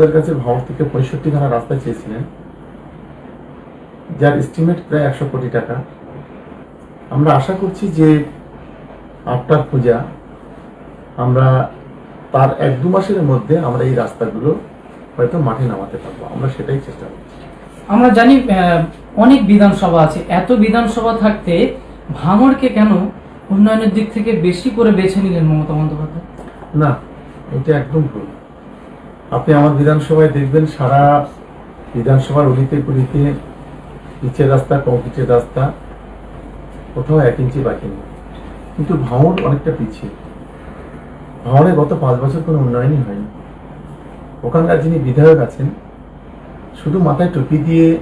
আমাদের কাছে ভারত থেকে পঁয়ষট্টি খানা রাস্তা চেয়েছিলেন যার এস্টিমেট প্রায় একশো কোটি টাকা। আমরা আশা করছি যে আফটার পূজা আমরা তার এক দু মাসের মধ্যে আমরা এই রাস্তাগুলো হয়তো মাঠে নামাতে পারব। আমরা সেটাই চেষ্টা করছি। আমরা জানি অনেক বিধানসভা আছে। এত বিধানসভা থাকতে ভাঙড়কে কেন উন্নয়নের দিক থেকে বেশি করে বেছে নিলেন মমতা বন্দ্যোপাধ্যায়? না এটা একদম ভুল। আপনি আমার বিধানসভায় দেখবেন সারা বিধানসভার অলিতে গলিতে পিচের রাস্তা, কংক্রিটের রাস্তা কোথাও এক ইঞ্চি বাকি নেই। কিন্তু ভাঙড় অনেকটা পিছিয়ে। ভাঙড়ে গত পাঁচ বছর কোনো উন্নয়নই হয়নি। ওখানকার যিনি বিধায়ক আছেন, শুধু মাথায় টুপি দিয়ে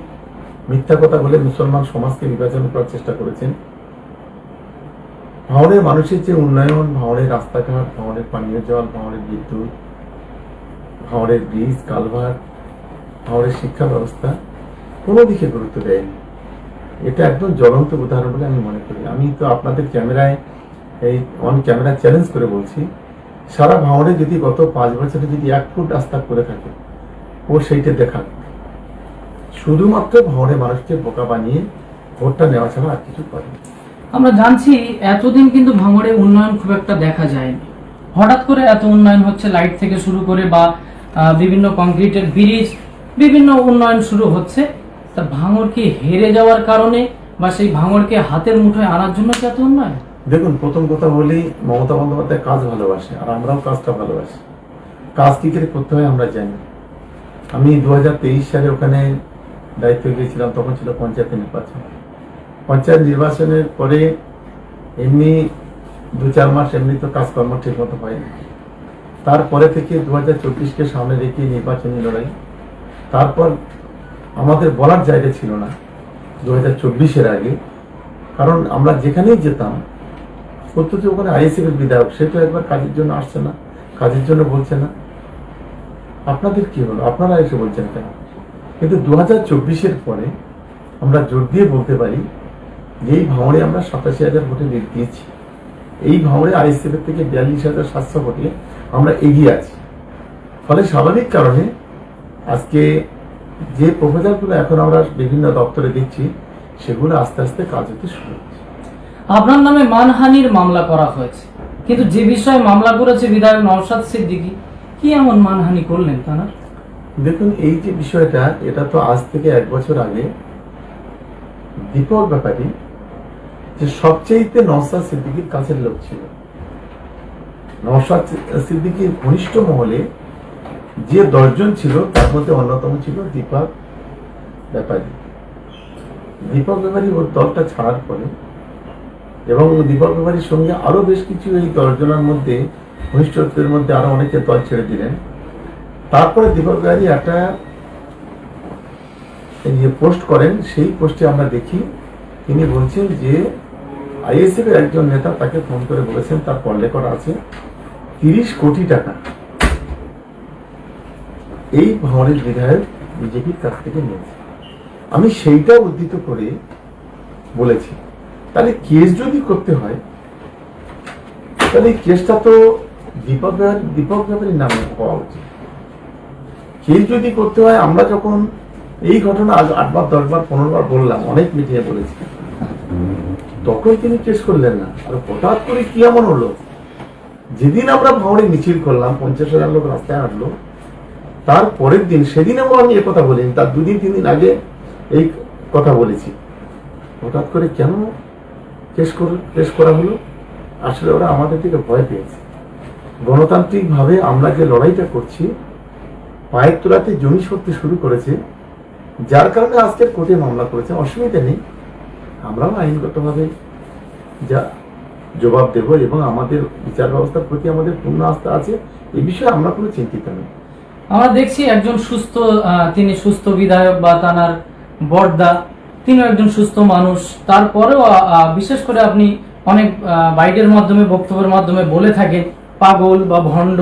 মিথ্যা কথা বলে মুসলমান সমাজকে বিভাজন করার চেষ্টা করেছেন ভাঙড়ের মানুষের যে উন্নয়ন ভাঙড়ের রাস্তাঘাট ভাঙড়ের পানীয় জল ভাঙড়ের বিদ্যুৎ ভাঙড়ের ব্রিজ কালভার ভাঙড়ের শিক্ষা ব্যবস্থা কোনো দিকে গুরুত্ব দেয়নি। এটা একদম জ্বলন্ত উদাহরণ বলে আমি মনে করি। আমি তো আপনাদের ক্যামেরায় এই অন ক্যামেরা চ্যালেঞ্জ করে বলছি, সারা ভাঙড়ে যদি গত পাঁচ বছরে যদি এক ফুট রাস্তা করে থাকে, ও সেইটা দেখান শুধুমাত্র ভাঙড়ে মানুষকে বোকা বানিয়ে ভোটটা নেওয়া ছাড়া আর কিছু করে আমরা জানছি এতদিন কিন্তু ভাঙড়ে উন্নয়ন খুব একটা দেখা যায়নি। হঠাৎ করে এত উন্নয়ন হচ্ছে, লাইট থেকে শুরু করে বা বিভিন্ন কংক্রিটের ব্রিজ, বিভিন্ন উন্নয়ন শুরু হচ্ছে। তা ভাঙড় কি হেরে যাওয়ার কারণে বা সেই ভাঙরকে হাতের মুঠোয় আনার জন্য কি এত উন্নয়ন? দেখুন, প্রথম কথা বলি, মমতা বন্দ্যোপাধ্যায় কাজ ভালোবাসে, আর আমরাও কাজটা ভালোবাসি। কাজ কি করে করতে হয় আমরা জানি। আমি দু হাজার তেইশ সালে ওখানে দায়িত্ব গিয়েছিলাম তখন ছিল পঞ্চায়েত নির্বাচন। পঞ্চায়েত নির্বাচনের পরে এমনি দু চার মাস এমনি তো কাজকর্ম ঠিক মতো হয়নি। তারপরে থেকে দু হাজার চব্বিশকে সামনে রেখে নির্বাচনী লড়াই। তারপর আমাদের বলার জায়গা ছিল না দু হাজার চব্বিশের আগে। কারণ আমরা যেখানেই যেতাম অথচ ওখানে আইএসএফ এর বিধায়ক, সে তো একবার কাজের জন্য আসছে না, কাজের জন্য বলছে না। আপনাদের কি হলো? আপনারা এসে বলছেন কেন? কিন্তু দু হাজার চব্বিশের পরে আমরা জোর দিয়ে বলতে পারি যে এই ভাঙড়ে আমরা সাতাশি হাজার ভোটে লিড দিয়েছি। এই ভাঙড়ে আইএসএফ এর থেকে বিয়াল্লিশ হাজার সাতশো ভোটে আমরা এগিয়ে আছি। ফলে স্বাভাবিক কারণে আজকে যে প্রপোজালগুলো এখন আমরা বিভিন্ন দপ্তরে দিচ্ছি সেগুলো আস্তে আস্তে কাজ হতে শুরু হচ্ছে আপনার নামে মানহানির মামলা করা হয়েছে। কিন্তু যে বিষয়ে মামলা করেছে বিধায়ক নওশাদ সিদ্দিকী কি এমন মানহানি করলেন তারা? দেখুন এই যে বিষয়টা এটা তো আজ থেকে এক বছর আগে দীপক ব্যাপারী যে সবচেয়েতে নওসাদ সিদ্দিকির কাছের লোক ছিল। নওসাদ সিদ্দিকির ঘনিষ্ঠ মহলে যে দশজন ছিল, তার মধ্যে অন্যতম ছিল দীপক ব্যাপারী। দীপক ব্যাপারী ওর দলটা ছাড়ার পরে এবং দীপক ব্যাপারীর সঙ্গে আরও বেশ কিছু এই দশজনের মধ্যে, ঘনিষ্ঠত্বের মধ্যে আরও অনেকে দল ছেড়ে দিলেন। তারপরে দীপক গাড়ি একটা যে পোস্ট করেন, সেই পোস্টে আমরা দেখি, তিনি বলছেন যে আইএসএফ এর একজন নেতা তাকে ফোন করে বলেছেন, তার কল রেকর্ড আছে, তিরিশ কোটি টাকা। এই ভবনের বিধায়ক বিজেপির কাছ থেকে নিয়েছে। আমি সেইটা উদ্ধৃত করে বলেছি। তাহলে কেস যদি করতে হয়, তাহলে কেসটা তো দীপক দীপক ব্যাপারীর নামে হওয়া উচিত। কেস যদি করতে হয়, আমরা যখন এই ঘটনা আজ আটবার, দশবার পনেরোবার বললাম, অনেক মিটিয়ে বলেছি। তখন তিনি কেস করলেন না। আর হঠাৎ করে কি এমন হলো? যেদিন আমরা ভাঙড়ে মিছিল করলাম, পঞ্চাশ হাজার লোক রাস্তায় হাঁটলো, তার পরের দিন, সেদিন সেদিনেও আমি একথা বলিনি, তার দুদিন তিন দিন আগে এই কথা বলেছি। হঠাৎ করে কেন কেস কর- কেস করা হলো? আসলে ওরা আমাদের থেকে ভয় পেয়েছে। গণতান্ত্রিকভাবে আমরা যে লড়াইটা করছি, পায়ের তোলাতে জমি সরতে শুরু করেছে, যার কারণে আজকের কোর্টে মামলা করেছে, অসুবিধা নেই। আমরাও আইনগতভাবে যা জবাব দেব এবং আমাদের বিচার ব্যবস্থার প্রতি আমাদের পূর্ণ আস্থা আছে এই বিষয়ে আমরা কোনো চিন্তিত নেই। আমরা দেখছি একজন সুস্থ তিনি সুস্থ বিধায়ক বা তানার বর্দা তিনি একজন সুস্থ মানুষ। তারপরেও বিশেষ করে আপনি অনেক আহ, বাইটের মাধ্যমে বক্তব্যের মাধ্যমে বলে থাকেন পাগল বা ভণ্ড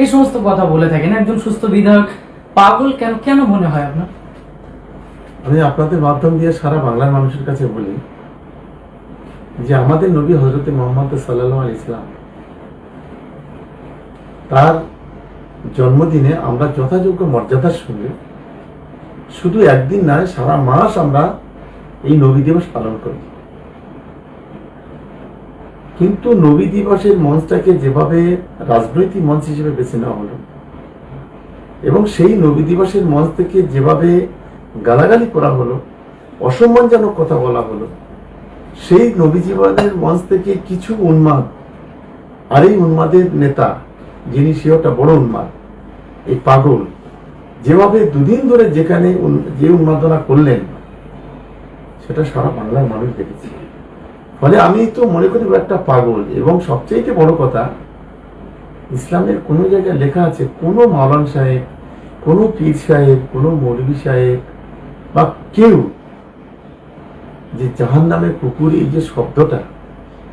এই সমস্ত কথা বলে থাকেন। একজন সুস্থ বিধায়ক পাগল কেন কেন মনে হয় আপনার? আমি আপনাদের মাধ্যম দিয়ে সারা বাংলার মানুষের কাছে বলি যে আমাদের নবী হজরত মোহাম্মদ সাল্লাহ আল ইসলাম তার জন্মদিনে আমরা যথাযোগ্য মর্যাদার সঙ্গে শুধু একদিন নয় সারা মাস আমরা এই নবী দিবস পালন করি। কিন্তু নবী দিবসের মঞ্চটাকে যেভাবে রাজনৈতিক মঞ্চ হিসেবে বেছে নেওয়া হলো, এবং সেই নবী দিবসের মঞ্চ থেকে যেভাবে গালাগালি করা হলো, অসম্মানজনক কথা বলা হলো। সেই নবী জীবনের মঞ্চ থেকে কিছু উন্মাদ, আর এই উন্মাদের নেতা, যিনি সে একটা বড় উন্মাদ, এই পাগল, যেভাবে দুদিন ধরে যেখানে যে উন্মাদনা করলেন, সেটা সারা বাংলার মানুষ দেখেছে। ফলে আমি তো মনে করি একটা পাগল, এবং সবচেয়ে বড় কথা, ইসলামের কোনো জায়গায় লেখা আছে, কোনো মাওলান সাহেব, কোনো পীর সাহেব, কোনো মৌলভী সাহেব বা কেউ যে জাহান নামে কুকুর এই যে শব্দটা,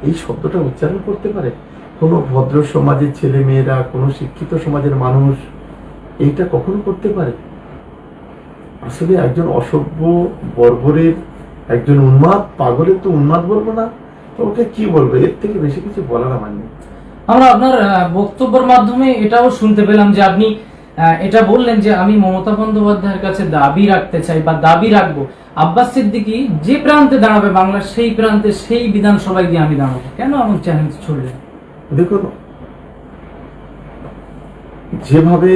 এই শব্দটা উচ্চারণ করতে পারে? কোনো ভদ্র সমাজের ছেলে মেয়েরা কোনো শিক্ষিত সমাজের মানুষ এইটা কখনো করতে পারে? আসলে একজন অসভ্য বর্বরের, একজন উন্মাদ পাগলের তো উন্মাদ বলব না, তো ওকে কি বলব? এর থেকে বেশি কিছু বলার আমার নেই। আমরা আপনার বক্তব্যের মাধ্যমে এটাও শুনতে পেলাম যে আপনি এটা বললেন যে আমি মমতা বন্দ্যোপাধ্যায়ের কাছে দাবি রাখতে চাই বা দাবি রাখব। আব্বাস সিদ্দিকি যে প্রান্তে দাঁড়াবে বাংলার, সেই প্রান্তে সেই বিধানসভায় গিয়ে আমি দাঁড়াবো। কেন এমন চ্যালেঞ্জ ছড়লেন? দেখুন, যেভাবে